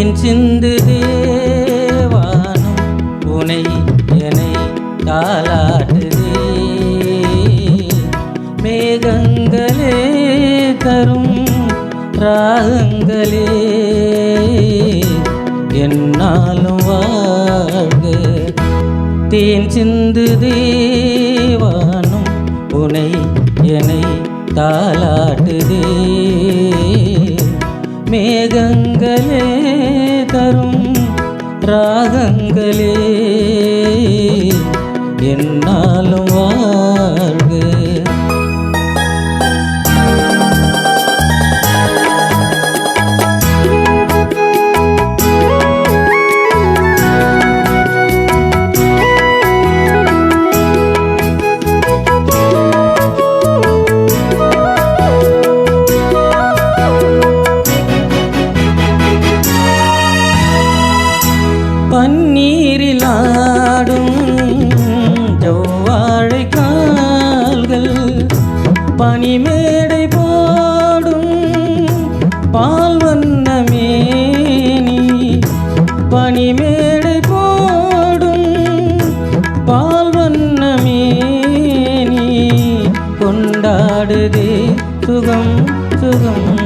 என் சிந்து தேவானும் உனை என்னை தாளாட்டுதே. மேகங்களே தரும் ராகங்களே என்னாலும் வாழ்க. தேன் சிந்து தேவானும் உனை என்னை தாளாட்டுதே. மேகங்களே தரும் ராகங்களே. என்னாலும் வா സുഖം സുഖം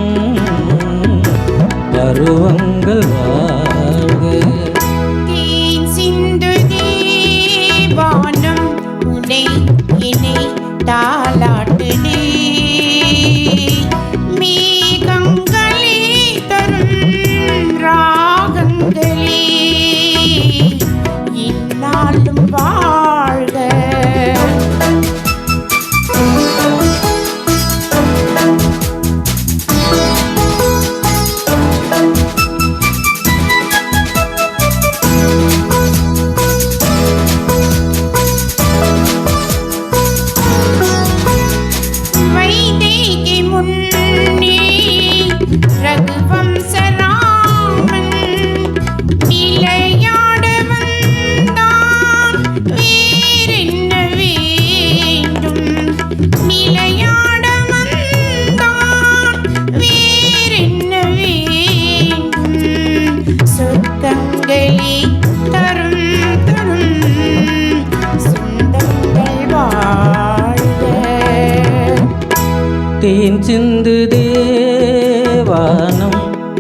தேன் சிந்து தேவானம்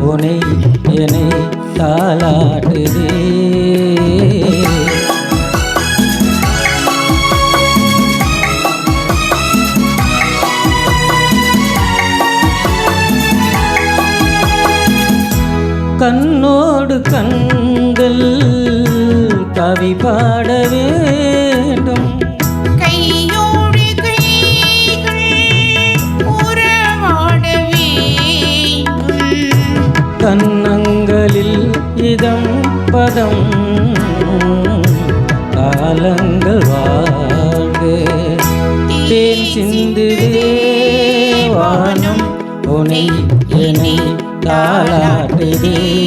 உனை என்னை தாளாட்டுதே கண்ணோடு கண்கள் கவி பாடவே கன்னங்களில் இதம் பதம். காலங்கள் வாழ்க. தேன் சிந்து வானம் உனை என்னை தாளாட்டுதே.